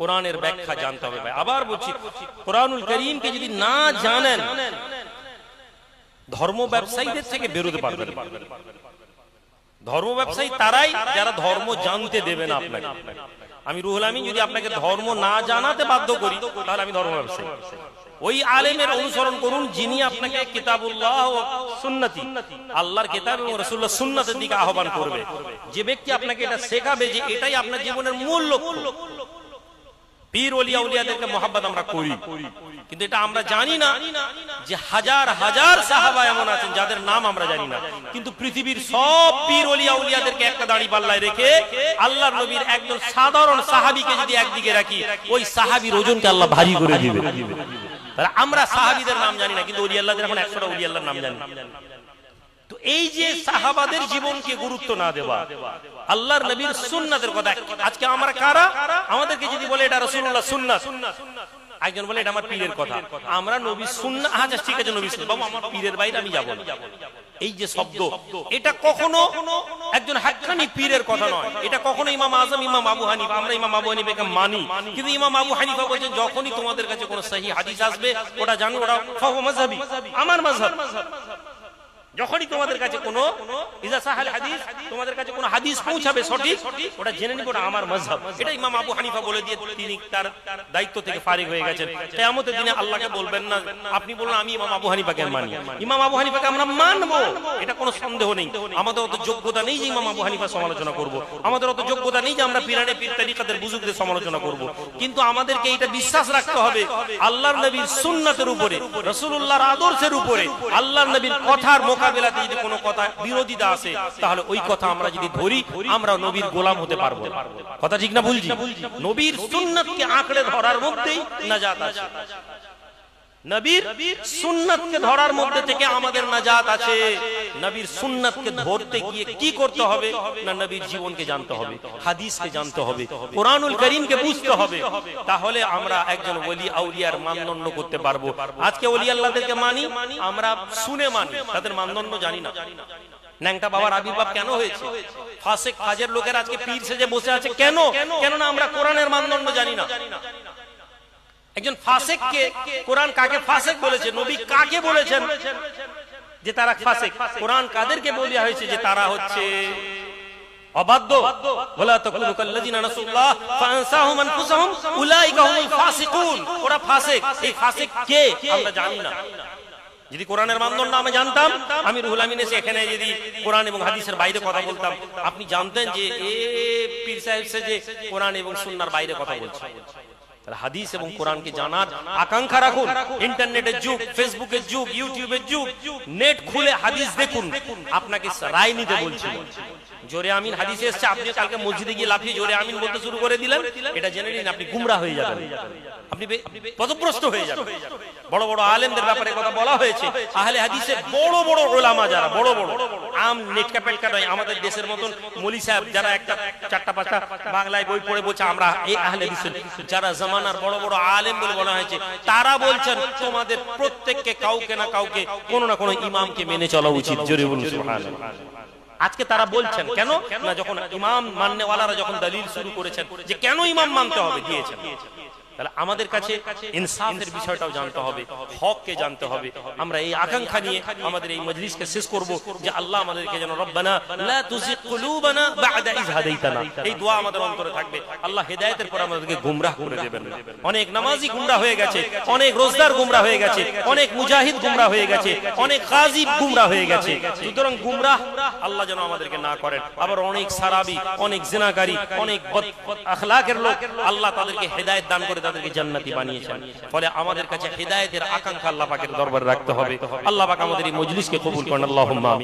কোরআনের ব্যাখ্যা জানতে হবে ভাই। আবার বলছি কোরআনুল করিমকে যদি না জানেন ধর্ম ব্যবসায়ীদের থেকে বেরোতে পারবেন ধর্ম ব্যবসায়ী তারাই যারা ধর্ম জানতে দেবে না আপনাকে। আমি রুহুল আমিন যদি আপনাকে ধর্ম না জানাতে বাধ্য করি তাহলে আমি ধর্ম ব্যবসায়ী ওই আলেমের অনুসরণ করুন যিনি আপনাকে কিতাবুল্লাহ ও সুন্নতি আল্লাহর কিতাব এবং রাসূলুল্লাহ সুন্নাতের দিকে আহ্বান করবে। যে ব্যক্তি আপনাকে এটা শেখাবে যে এটাই আপনার জীবনের মূল লক্ষ্য। পীর আমরা যে হাজার হাজার এমন আছেন যাদের নাম আমরা কিন্তু পৃথিবীর সব পীর উলিয়াদেরকে একটা রেখে একজন সাধারণ সাহাবীকে যদি একদিকে রাখি, ওই আল্লাহ ভারী করে দিবে। আমরা সাহাবীদের নাম জানি না, কিন্তু এখন একশোটা নাম জানি। এই যে সাহাবাদের জীবনকে গুরুত্ব না দেওয়া আল্লাহর নবীর সুন্নাতের কথা। আজকে আমরা কারা? আমাদেরকে যদি বলে এটা রাসূলুল্লাহ সুন্নাত। একজন বলে এটা আমার পীরের কথা। আমরা নবী সুন্না আচ্ছা ঠিক আছে নবী সুন্নাত। বাবু আমার পীরের বাইরে আমি যাব এই যে শব্দ এটা কখনো একজন হাক্কানি পীরের কথা নয়। এটা কখনো ইমাম আজম ইমাম আবু হানিফা আমরা ইমাম আবু হানিফাকে মানি। কিন্তু ইমাম আবু হানিফা বলছেন যখনই তোমাদের কাছে কোনো সহি হাদিস আসবে ওটা জানো ওটা ফাহুয়া মাযহাবি। আমার মাযহাব। যখনই তোমাদের কাছে কোনো হাদিস, তোমাদের কাছে কোনো হাদিস পৌঁছাবে সঠিক, ওটা জেনে নিব ওটা আমার মাযহাব। এটা ইমাম আবু হানিফা বলে দিয়ে তিনি তার দায়িত্ব থেকে ফারিগ হয়ে গেছেন। কিয়ামতের দিনে আল্লাহকে বলবেন না, আপনি বলুন আমি ইমাম আবু হানিফাকে মানি। ইমাম আবু হানিফাকে আমরা মানবো, এটা কোনো সন্দেহ নেই। আমাদের অত যোগ্যতা নেই যে ইমাম আবু হানিফা সমালোচনা করব। আমাদের অত যোগ্যতা নেই যে আমরা পিরানে পীর তারিকাদের বুজুর্গদের সমালোচনা করব। কিন্তু আমাদেরকে এটা বিশ্বাস রাখতে হবে, আল্লাহর নবীর সুন্নাতের উপরে, রাসূলুল্লাহর আদর্শের উপরে, আল্লাহর নবীর কথার মোকাবিলাতে যদি কোনো কথা বিরোধিতা আসে তাহলে ওই কথা আমরা যদি ধরি আমরা নবীর গোলাম হতে পারব। কথা ঠিক না বলছি নবীর সুন্নাতকে আঁকড়ে ধরার মধ্যেই নাজাত আছে। ধরার মধ্যে থেকে আমাদের নাজাত আছে। নবীর কি করতে হবে? বুঝতে হবে। তাহলে আমরা একজন ওলি আউলিয়ার মানদণ্ড করতে পারব। আজকে আল্লাহদেরকে মানি, আমরা শুনে মানি, তাদের মানদণ্ড জানি না। ন্যাংটা বাবার আবির্ভাব কেন হয়েছে? ফাসেক কাজের লোকের আজকে পীর সেজে বসে আছে। কেন? কেননা আমরা কোরআনের মানদণ্ড জানি না। একজন ফাসেককে কোরআন কাকে ফাসেক বলেছে? নবী কাকে বলেছেন? যে তারা ফাসেক। কোরআন কাদেরকে বলা হয়েছে যে তারা হচ্ছে না। যদি কোরআনের মানদণ্ড আমি জানতাম, আমি রুহুল আমিন এসে এখানে যদি কোরআন এবং হাদিসের বাইরে কথা বলতাম, আপনি জানতেন যে এ পীর সাহেব যে কোরআন এবং সুন্নার বাইরে কথা বলছে। তাহলে হাদিস এবং কোরআনকে জানার আকাঙ্ক্ষা রাখুন। ইন্টারনেটের যুগ ফেসবুকের যুগ ইউটিউবের যুগ নেট খুলে হাদিস দেখুন। আপনাকে রায় নিতে বলছিল জোরে আমিন হাদিসে এসছে আপনি কালকে মসজিদে গিয়ে লাফিয়ে জোরে আমিন বলতে শুরু করে দিলেন। এটা জেনে নিন আপনি গুমরা হয়ে যাবেন। আপনি বে- হয়ে যাবেন। বড় বড় আলেমদের ব্যাপারে কথা বলা হয়েছে। আহলে বড় বড় ওলামা যারা বড় বড় আম নেটকা পেটকা নয় আমাদের দেশের মতন মলি সাহেব যারা একটা চারটা পাঁচটা বাংলায় বই পড়ে বলছে আমরা এই আহলে হাদিসের যারা জামানার বড় বড় আলেম বলে বলা হয়েছে। তারা বলছেন, তোমাদের প্রত্যেককে কাউকে না কাউকে কোনো না কোনো ইমামকে মেনে চলা উচিত। বলুন আজকে তারা বলছেন, কেন? না, যখন ইমাম মাননেওয়ালারা যখন দলিল শুরু করেছেন, যে কেন ইমাম মানতে হবে, দিয়েছেন। তাহলে আমাদের কাছে ইনসাফের বিষয়টাও জানতে হবে হককে জানতে হবে। আমরা এই আকাঙ্ক্ষা নিয়ে আমাদের এই মজলিসকে শেষ করব যে আল্লাহ আমাদেরকে যেন রব্বানা লা তুজিগ কুলুবানা বা'দা ইয হাদাইতানা। এই দোয়া আমাদের অন্তরে থাকবে। আল্লাহ হেদায়েতের পর আমাদেরকে গুমরাহ করে দেবেন। না। অনেক নামাজি গুমরাহ হয়ে গেছে। অনেক রোজদার গুমরাহ হয়ে গেছে। অনেক মুজাহিদ গুমরাহ হয়ে গেছে। অনেক কাজী গুমরাহ হয়ে গেছে। সুতরাং গুমরাহ আল্লাহ যেন আমাদেরকে না করেন। আবার অনেক সারাবি অনেক জিনাকারী অনেক বদ আখলাকের লোক আল্লাহ তাদেরকে হেদায়েত দান করে তাদেরকে জান্নাতি বানিয়েছেন। ফলে আমাদের কাছে হেদায়েতের আকাঙ্ক্ষা আল্লাহ পাকের দরবারে রাখতে হবে। আল্লাহ পাক আমাদের এই মজলিসকে কবুল করেন। আল্লাহুম্মা